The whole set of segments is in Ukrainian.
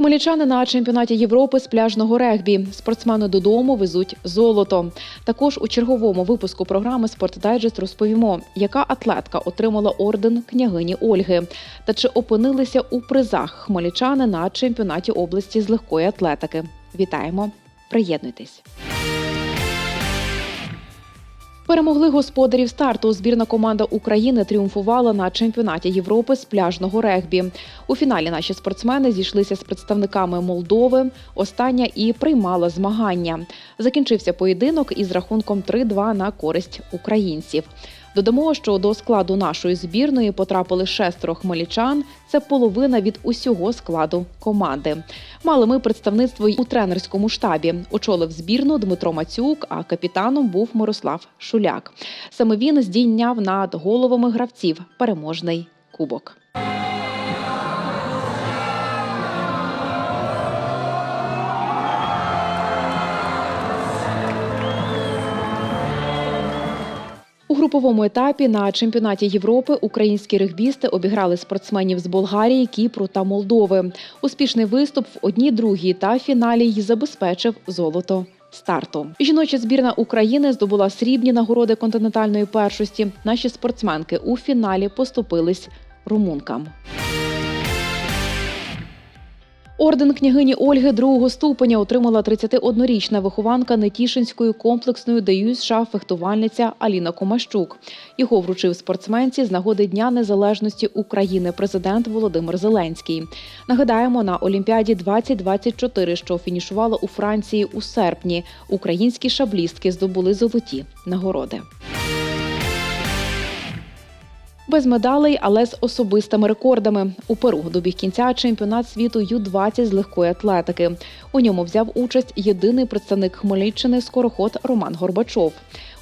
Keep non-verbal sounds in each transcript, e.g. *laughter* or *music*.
Хмельничани на чемпіонаті Європи з пляжного регбі. Спортсмени додому везуть золото. Також у черговому випуску програми «Спортдайджест» розповімо, яка атлетка отримала орден княгині Ольги та чи опинилися у призах хмельничани на чемпіонаті області з легкої атлетики. Вітаємо! Приєднуйтесь! Перемогли господарів старту. Збірна команда України тріумфувала на чемпіонаті Європи з пляжного регбі. У фіналі наші спортсмени зійшлися з представниками Молдови. Остання і приймала змагання. Закінчився поєдинок із рахунком 3-2 на користь українців. Додамо, що до складу нашої збірної потрапили шестеро хмельничан. Це половина від усього складу команди. Мали ми представництво й у тренерському штабі. Очолив збірну Дмитро Мацюк, а капітаном був Мирослав Шуляк. Саме він здійняв над головами гравців переможний кубок. Груповому етапі на чемпіонаті Європи українські регбісти обіграли спортсменів з Болгарії, Кіпру та Молдови. Успішний виступ в одній другій та фіналі й забезпечив золото. Старту жіноча збірна України здобула срібні нагороди континентальної першості. Наші спортсменки у фіналі поступились румункам. Орден княгині Ольги другого ступеня отримала 31-річна вихованка Нетішинської комплексної ДЮ США фехтувальниця Аліна Комащук. Його вручив спортсменці з нагоди Дня Незалежності України президент Володимир Зеленський. Нагадаємо, на Олімпіаді 2024, що фінішувала у Франції у серпні, українські шаблістки здобули золоті нагороди. Без медалей, але з особистими рекордами. У Перу добіг кінця чемпіонат світу Ю-20 з легкої атлетики. У ньому взяв участь єдиний представник Хмельниччини скороход Роман Горбачов.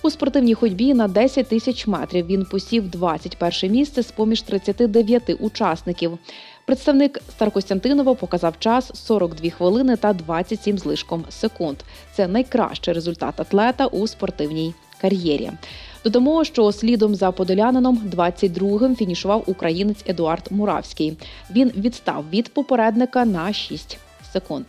У спортивній ходьбі на 10 тисяч метрів він посів 21 місце з поміж 39 учасників. Представник Старокостянтинова показав час 42 хвилини та 27 з лишком секунд. Це найкращий результат атлета у спортивній кар'єрі. Додамо, що слідом за подолянином 22-м фінішував українець Едуард Муравський. Він відстав від попередника на 6 секунд.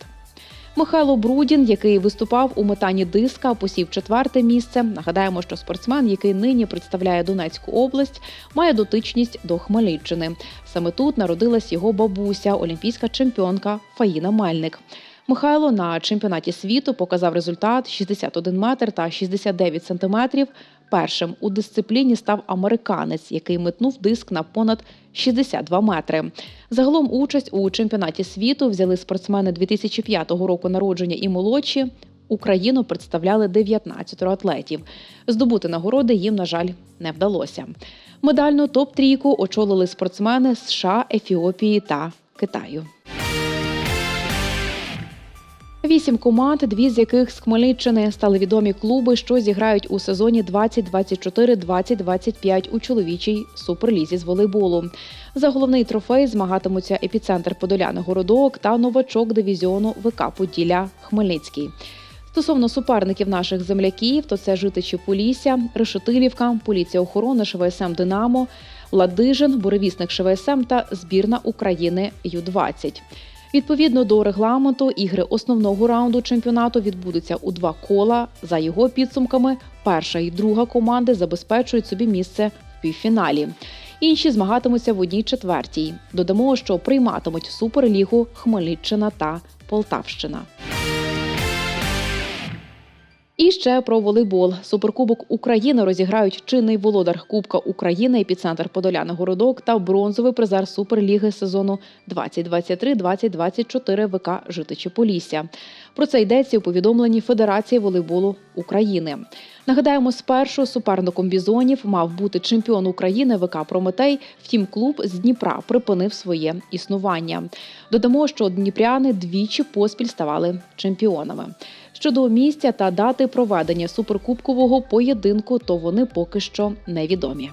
Михайло Брудін, який виступав у метанні диска, посів четверте місце. Нагадаємо, що спортсмен, який нині представляє Донецьку область, має дотичність до Хмельниччини. Саме тут народилась його бабуся, олімпійська чемпіонка Фаїна Мельник. Михайло на чемпіонаті світу показав результат 61 метр та 69 сантиметрів. Першим у дисципліні став американець, який метнув диск на понад 62 метри. Загалом участь у чемпіонаті світу взяли спортсмени 2005 року народження і молодші. Україну представляли 19 атлетів. Здобути нагороди їм, на жаль, не вдалося. Медальну топ-трійку очолили спортсмени США, Ефіопії та Китаю. Вісім команд, дві з яких з Хмельниччини стали відомі клуби, що зіграють у сезоні 2024-2025 у чоловічій суперлізі з волейболу. За головний трофей змагатимуться епіцентр Подоляни Городок та новачок дивізіону ВК Поділля Хмельницький. Стосовно суперників наших земляків, то це житичі Полісся, Решетилівка, поліція охорони ШВСМ Динамо, Ладижин, буревісник ШВСМ та збірна України Ю-20. Відповідно до регламенту, ігри основного раунду чемпіонату відбудуться у два кола. За його підсумками, перша і друга команди забезпечують собі місце в півфіналі. Інші змагатимуться в одній четвертій. Додамо, що прийматимуть суперлігу Хмельниччина та Полтавщина. І ще про волейбол. Суперкубок України розіграють чинний володар Кубка України, епіцентр Подоляни Городок та бронзовий призер Суперліги сезону 2023-2024 ВК Житичі Полісся. Про це йдеться у повідомленні Федерації волейболу України. Нагадаємо, спершу суперником бізонів мав бути чемпіон України ВК Прометей. Втім, клуб з Дніпра припинив своє існування. Додамо, що дніпряни двічі поспіль ставали чемпіонами. Щодо місця та дати проведення суперкубкового поєдинку, то вони поки що невідомі.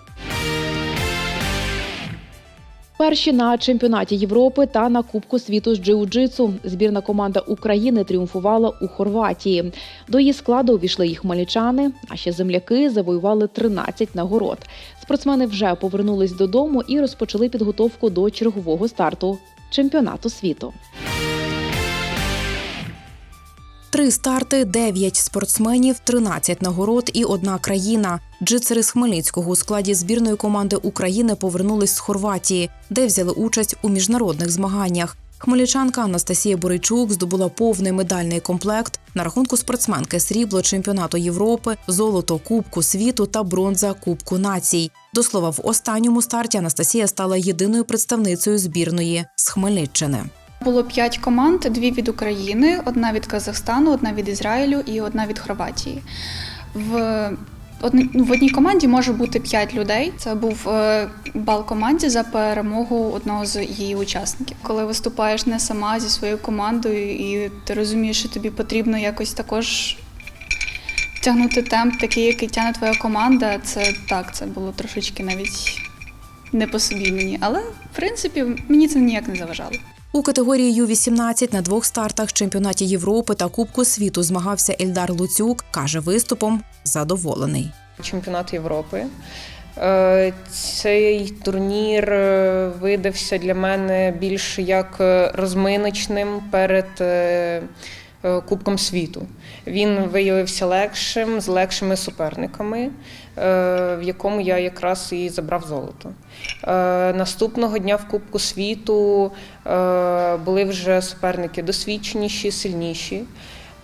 Перші на чемпіонаті Європи та на Кубку світу з джиу-джитсу. Збірна команда України тріумфувала у Хорватії. До її складу увійшли їх хмельничани, а ще земляки завоювали 13 нагород. Спортсмени вже повернулись додому і розпочали підготовку до чергового старту чемпіонату світу. Три старти, дев'ять спортсменів, 13 нагород і одна країна. Джитсери з Хмельницького у складі збірної команди України повернулись з Хорватії, де взяли участь у міжнародних змаганнях. Хмельничанка Анастасія Боричук здобула повний медальний комплект на рахунку спортсменки срібло чемпіонату Європи, золото Кубку світу та бронза Кубку націй. До слова, в останньому старті Анастасія стала єдиною представницею збірної з Хмельниччини. Було п'ять команд: дві від України, одна від Казахстану, одна від Ізраїлю і одна від Хорватії. В ну, в одній команді може бути п'ять людей. Це був е, бал команді за перемогу одного з її учасників. Коли виступаєш не сама зі своєю командою, і ти розумієш, що тобі потрібно якось також тягнути темп, такий, який тягне твоя команда. Це так, це було трошечки навіть не по собі мені. Але в принципі мені це ніяк не заважало. У категорії Ю-18 на двох стартах чемпіонаті Європи та Кубку світу змагався Ельдар Луцюк. каже, виступом задоволений. чемпіонат Європи. Е, Цей турнір е, видався для мене більш як е, розминочним перед Кубком світу. Він виявився легшим з легшими суперниками, е, в якому я якраз і забрав золото. Е, Наступного дня в Кубку світу е, були вже суперники досвідченіші, сильніші.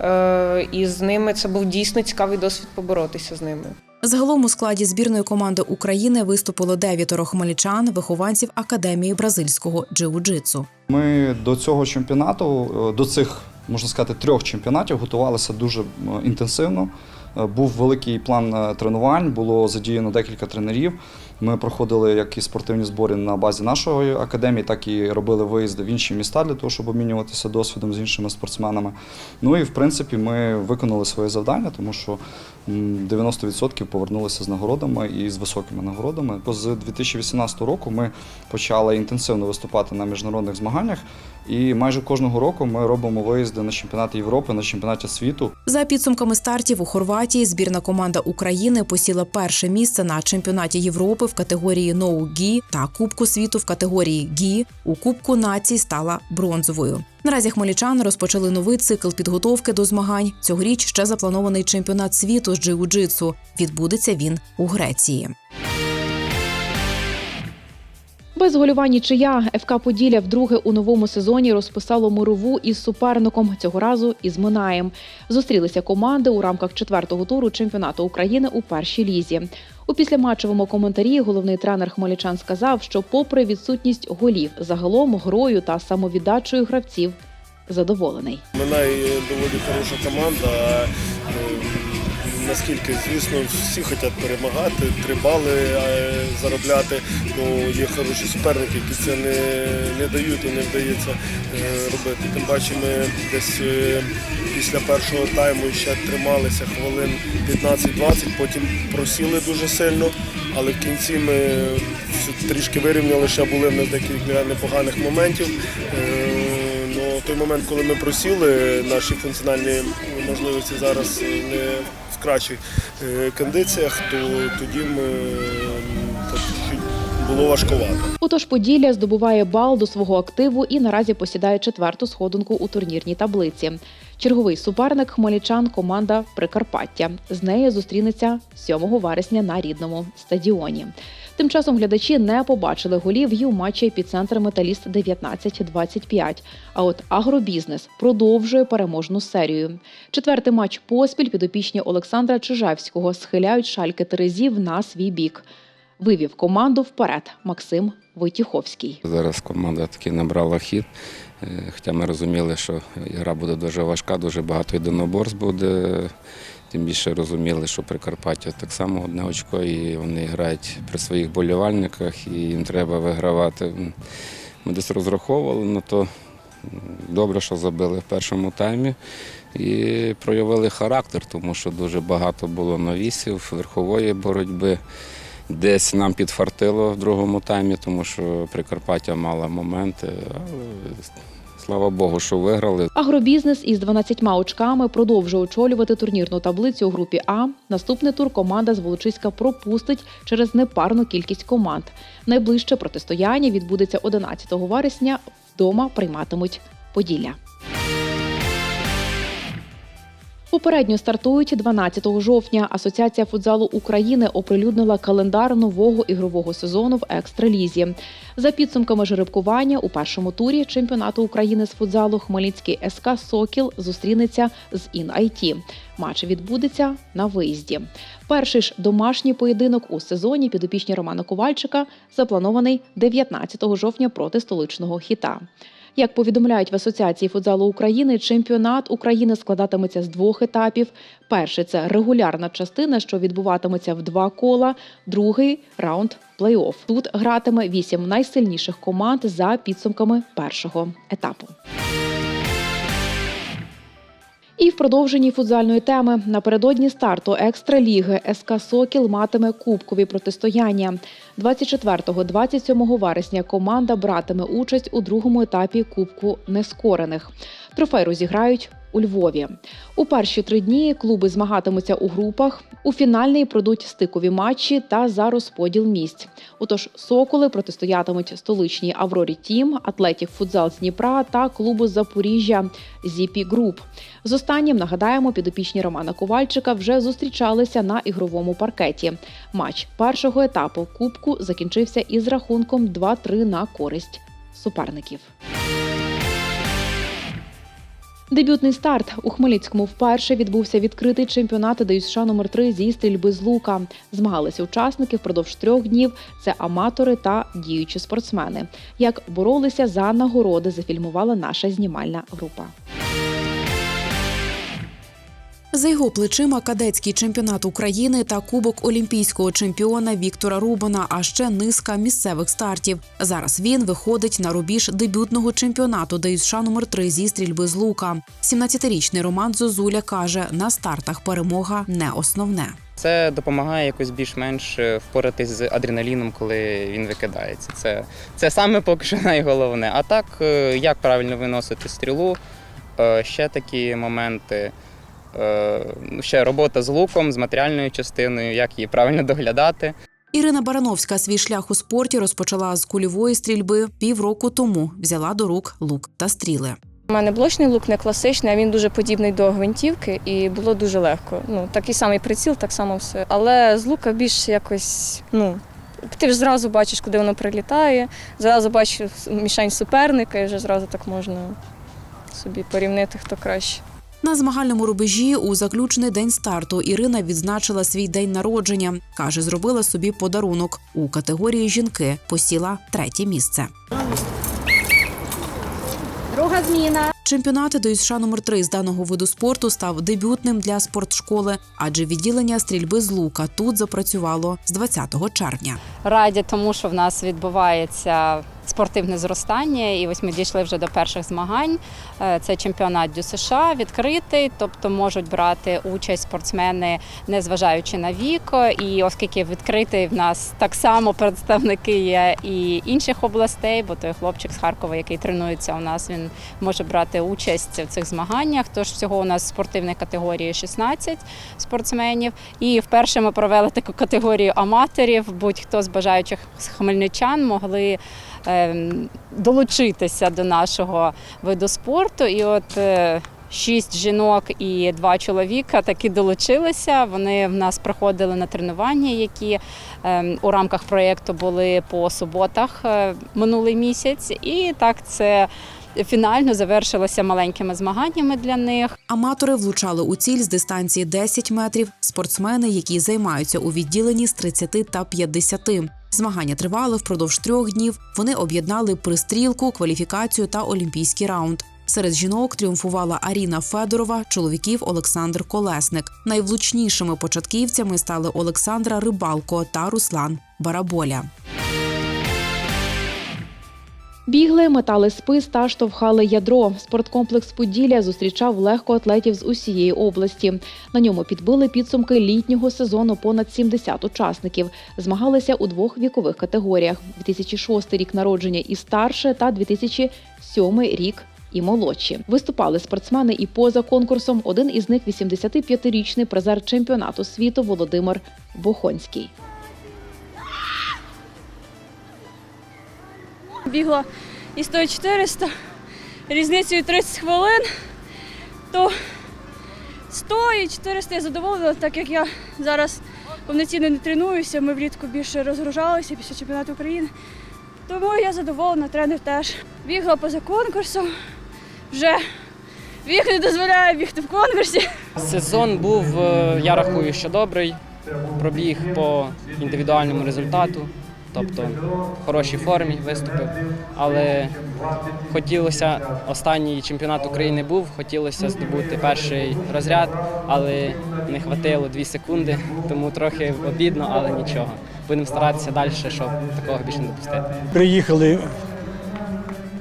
Е, І з ними це був дійсно цікавий досвід поборотися з ними. Загалом у складі збірної команди України виступило дев'ятеро хмельничан, вихованців академії бразильського джиу-джитсу. Ми до цього чемпіонату, е, до цих можна сказати трьох чемпіонатів готувалися дуже інтенсивно. Е, Був великий план е, тренувань, було задіяно декілька тренерів. Ми проходили як і спортивні збори на базі нашої академії, так і робили виїзди в інші міста для того, щоб обмінюватися досвідом з іншими спортсменами. Ну і в принципі ми виконали своє завдання, тому що 90% повернулися з нагородами і з високими нагородами. З 2018 року ми почали інтенсивно виступати на міжнародних змаганнях, і майже кожного року ми робимо виїзди на чемпіонати Європи, на чемпіонаті світу. За підсумками стартів у Хорватії збірна команда України посіла перше місце на чемпіонаті Європи в категорії ноу-гі та Кубку світу в категорії гі. У Кубку націй стала бронзовою. Наразі хмельничани розпочали новий цикл підготовки до змагань. Цьогоріч ще запланований чемпіонат світу з джиу-джитсу. Відбудеться він у Греції. Без гольова нічия ФК Поділля вдруге у новому сезоні розписало мирову із суперником цього разу із Минаєм. Зустрілися команди у рамках четвертого туру чемпіонату України у першій лізі. У післяматчевому коментарі головний тренер Хмельничан сказав, що, попри відсутність голів, загалом грою та самовіддачею гравців задоволений. Минай доволі хороша команда. Наскільки, звісно, всі хочуть перемагати, три бали е, заробляти. Ну, є хороші суперники, які це не, не дають і не вдається е, робити. Тим паче ми десь е, після першого тайму ще трималися хвилин 15-20, потім просіли дуже сильно, але в кінці ми трішки вирівняли, ще були в нас декілька непоганих моментів. Ну, той момент, коли ми просіли, наші функціональні можливості зараз не кращих е, кондиціях, то тоді ми чуть було важкувато. Отож, Поділля здобуває бал до свого активу і наразі посідає четверту сходинку у турнірній таблиці. Черговий суперник хмельничан команда Прикарпаття. З нею зустрінеться 7 вересня на рідному стадіоні. Тим часом глядачі не побачили голів і у матчі епіцентр Металіст 19-25. А от агробізнес продовжує переможну серію. Четвертий матч поспіль підопічні Олександра Чижевського схиляють шальки Терезів на свій бік. Вивів команду вперед Максим Войтіховський. Зараз команда таки набрала хід. Е, Хоча ми розуміли, що гра буде дуже важка, дуже багато єдиноборств буде. Тим більше розуміли, що Прикарпаття так само одне очко, і вони грають при своїх болівальниках, і їм треба вигравати. Ми десь розраховували на то. Добре, що забили в першому таймі і проявили характер, тому що дуже багато було навісів, верхової боротьби. Десь нам підфартило в другому таймі, тому що Прикарпаття мала моменти. Але слава Богу, що виграли. Агробізнес із 12 очками продовжує очолювати турнірну таблицю у групі А. Наступний тур команда з Волочиська пропустить через непарну кількість команд. Найближче протистояння відбудеться 11 вересня. Вдома прийматимуть Поділля. Попередньо стартують 12 жовтня. Асоціація футзалу України оприлюднила календар нового ігрового сезону в екстралізі. За підсумками жеребкування у першому турі чемпіонату України з футзалу Хмельницький СК Сокіл зустрінеться з ІН-АЙТІ. Матч відбудеться на виїзді. Перший ж домашній поєдинок у сезоні підопічні Романа Ковальчика запланований 19 жовтня проти столичного хіта. Як повідомляють в Асоціації футзалу України, чемпіонат України складатиметься з двох етапів. Перший це регулярна частина, що відбуватиметься в два кола. Другий раунд плей-офф. Тут гратиме вісім найсильніших команд за підсумками першого етапу. І в продовженні футзальної теми напередодні старту екстраліги СК Сокіл матиме кубкові протистояння. 24-27 вересня команда братиме участь у другому етапі Кубку нескорених. Трофей розіграють у Львові. У перші три дні клуби змагатимуться у групах. У фінальний пройдуть стикові матчі та за розподіл місць. Отож, соколи протистоятимуть столичній Аврорі Тім, атлетів футзал з Дніпра та клубу Запоріжжя Зіпі Груп. З останнім нагадаємо, підопічні Романа Ковальчика вже зустрічалися на ігровому паркеті. Матч першого етапу Кубку закінчився із рахунком 2-3 на користь суперників. Дебютний старт у Хмельницькому вперше відбувся відкритий чемпіонат ДЮСШ номер 3 зі стрільби з лука. Змагалися учасники впродовж трьох днів. Це аматори та діючі спортсмени. Як боролися за нагороди, зафільмувала наша знімальна група. За його плечима кадетський чемпіонат України та кубок олімпійського чемпіона Віктора Рубана, а ще низка місцевих стартів. Зараз він виходить на рубіж дебютного чемпіонату ДЮСШ номер 3 зі стрільби з лука. 17-річний Роман Зозуля каже: на стартах перемога не основне. Це допомагає якось більш-менш е, впоратись з адреналіном, коли він викидається. Це, це саме поки що *laughs* найголовне. А так, е, як правильно виносити стрілу, е, ще такі моменти. Е, Ще робота з луком, з матеріальною частиною, як її правильно доглядати. Ірина Барановська свій шлях у спорті розпочала з кульової стрільби півроку тому. Взяла до рук лук та стріли. У мене блочний лук не класичний, а він дуже подібний до гвинтівки, і було дуже легко. Ну, такий самий приціл, так само все. Але з лука більш якось, ну. Ти ж зразу бачиш, куди воно прилітає, зразу бачиш мішень суперника, і вже зразу так можна собі порівнити, хто краще. На змагальному рубежі у заключний день старту Ірина відзначила свій день народження. каже, зробила собі подарунок у категорії жінки. Посіла третє місце. Друга зміна. Чемпіонат ДЮСШ номер 3 з даного виду спорту став дебютним для спортшколи, адже відділення стрільби з лука тут запрацювало з 20 червня. Раді тому, що в нас відбувається спортивне зростання, і ось ми дійшли вже до перших змагань. Е, Це чемпіонат Дю США відкритий, тобто можуть брати участь спортсмени, незважаючи на вік. І оскільки відкритий в нас так само представники є і інших областей, бо той хлопчик з Харкова, який тренується у нас, він може брати участь в цих змаганнях. Тож всього у нас спортивної категорії 16 спортсменів. І вперше ми провели таку категорію аматорів. Будь-хто з бажаючих хмельничан могли ем, долучитися до нашого виду спорту. І от е, шість жінок і два чоловіка таки долучилися. Вони в нас проходили на тренування, які ем, у рамках проєкту були по суботах е, минулий місяць. І так це фінально завершилося маленькими змаганнями для них. Аматори влучали у ціль з дистанції 10 метрів. Спортсмени, які займаються у відділенні з 30 та 50. Змагання тривали впродовж трьох днів. Вони об'єднали пристрілку, кваліфікацію та олімпійський раунд. Серед жінок тріумфувала Аріна Федорова, чоловіків Олександр Колесник. Найвлучнішими початківцями стали Олександра Рибалко та Руслан Бараболя. Бігли, метали спис та штовхали ядро. Спорткомплекс Поділля зустрічав легкоатлетів з усієї області. На ньому підбили підсумки літнього сезону понад 70 учасників. Змагалися у двох вікових категоріях: 2006 рік народження і старше, та 2007 рік. І молодші виступали спортсмени і поза конкурсом. Один із них 85-річний призер чемпіонату світу Володимир Бохонський. Бігла і 100 400 різницею 30 хвилин, то 100 і 400 я задоволена, так як я зараз повноцінно не тренуюся. Ми влітку більше розгружалися після чемпіонату України. Тому я задоволена, тренер теж. Бігла поза конкурсом. Вже вік не дозволяє бігти в конкурсі. Сезон був, е, я рахую, що добрий. Пробіг по індивідуальному результату, тобто в хорошій формі виступив. Але хотілося, останній чемпіонат України був, хотілося здобути перший розряд, але не хватило 2 секунди, тому трохи обідно, але нічого. Будемо старатися далі, щоб такого більше не допустити. Приїхали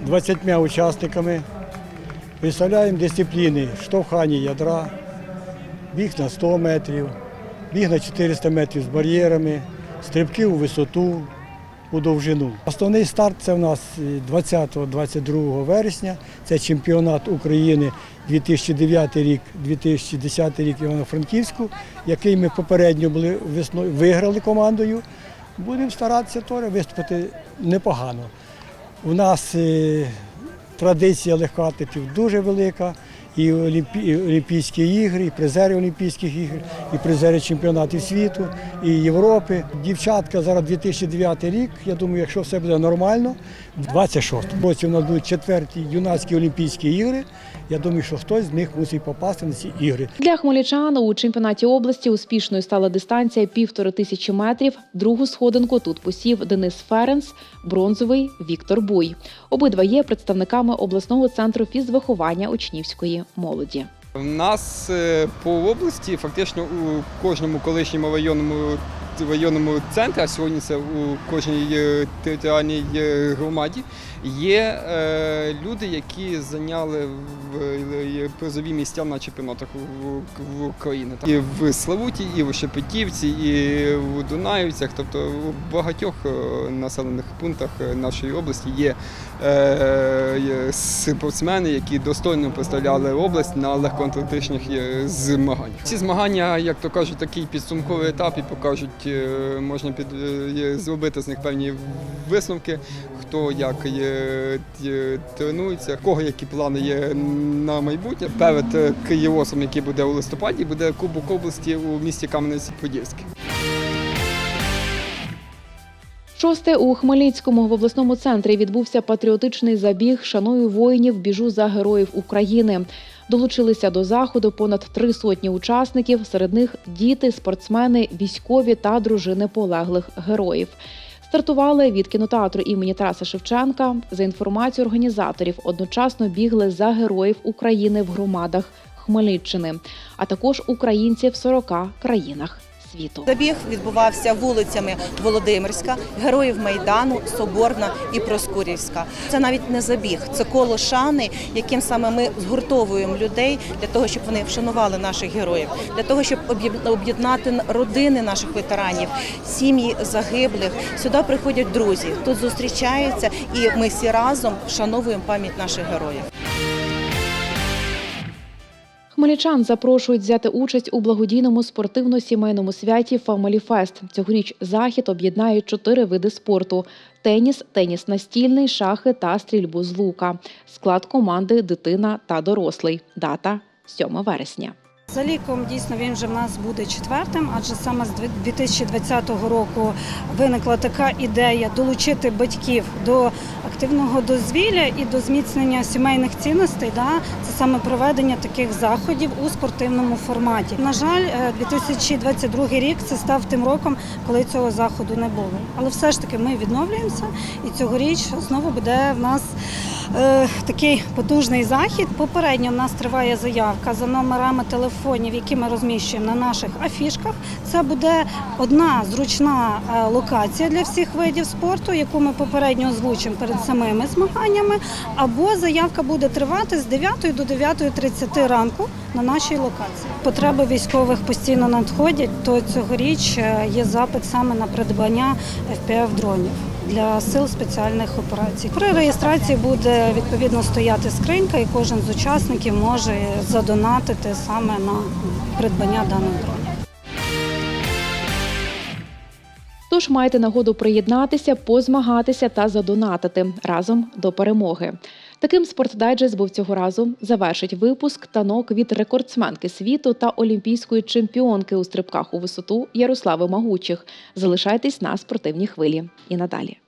20 учасниками. Представляємо дисципліни штовхання ядра, біг на 100 метрів, біг на 400 метрів з бар'єрами, стрибки у висоту, у довжину. Основний старт це в нас 20-22 вересня. Це чемпіонат України 2009 рік, 2010 рік Івано-Франківську, який ми попередньо були весною виграли командою. Будемо старатися теж виступити непогано. У нас е, традиція легкоатлетів дуже велика. І Олімпі... Олімпійські ігри, і призери Олімпійських ігор, і призери чемпіонатів світу, і Європи. Дівчатка зараз 2009 рік. Я думаю, якщо все буде нормально, в 26-му році у нас будуть четверті юнацькі Олімпійські ігри. Я думаю, що хтось з них мусить попасти на ці ігри. Для хмельничан у чемпіонаті області успішною стала дистанція півтори тисячі метрів. Другу сходинку тут посів Денис Ференс, бронзовий Віктор Буй. Обидва є представниками обласного центру фізвиховання учнівської молоді. У нас е, по області фактично у кожному колишньому районному районному центрі, а сьогодні це у кожній е, територіальній е, громаді, є е, люди, які зайняли в- призові місця на чемпіонатах в, в Україні. І в Славуті, і в Шепетівці, і в Дунаївцях, тобто у багатьох населених пунктах нашої області є спортсмени, які достойно представляли область на легкоатлетичних е, змаганнях. Ці змагання, як то кажуть, такий підсумковий етап і покажуть, е, можна під, е, зробити з них певні висновки, хто як тренується, кого які плани є на майбутнє. Перед е, Києвосом, який буде у листопаді, буде Кубок області у місті Кам'янець-Подільський. Шосте у Хмельницькому в обласному центрі відбувся патріотичний забіг Шаную воїнів, біжу за героїв України. Долучилися до заходу понад три сотні учасників. Серед них діти, спортсмени, військові та дружини полеглих героїв. Стартували від кінотеатру імені Тараса Шевченка. За інформацією організаторів, одночасно бігли за героїв України в громадах Хмельниччини, а також українці в 40 країнах світу. Забіг відбувався вулицями Володимирська, Героїв Майдану, Соборна і Проскурівська. Це навіть не забіг, це коло шани, яким саме ми згуртовуємо людей для того, щоб вони вшанували наших героїв, для того, щоб об'єд- об'єднати родини наших ветеранів, сім'ї загиблих. Сюди приходять друзі, тут зустрічаються, і ми всі разом вшановуємо пам'ять наших героїв. Хмельничан запрошують взяти участь у благодійному спортивно-сімейному святі Family Fest. Цьогоріч захід об'єднає чотири види спорту: теніс, теніс настільний, шахи та стрільбу з лука. Склад команди дитина та дорослий. Дата 7 вересня. За ліком дійсно він вже в нас буде четвертим, адже саме з 2020 року виникла така ідея долучити батьків до активного дозвілля і до зміцнення сімейних цінностей. Да? Це саме проведення таких заходів у спортивному форматі. На жаль, е, 2022 рік це став тим роком, коли цього заходу не було. Але все ж таки ми відновлюємося, і цьогоріч знову буде в нас. Е, такий потужний захід. Попередньо в нас триває заявка за номерами телефонів, які ми розміщуємо на наших афішках. Це буде одна зручна е, локація для всіх видів спорту, яку ми попередньо озвучимо перед самими змаганнями. Або заявка буде тривати з 9 до 9.30 ранку на нашій локації. Потреби військових постійно надходять, то цьогоріч е, є запит саме на придбання fpv дронів для сил спеціальних операцій. При реєстрації буде відповідно стояти скринька, і кожен з учасників може задонатити саме на придбання даних дронів. Тож маєте нагоду приєднатися, позмагатися та задонатити разом до перемоги. Таким спортдайджест був цього разу. Завершить випуск танок від рекордсменки світу та олімпійської чемпіонки у стрибках у висоту Ярослави Магучих. Залишайтесь на спортивній хвилі і надалі.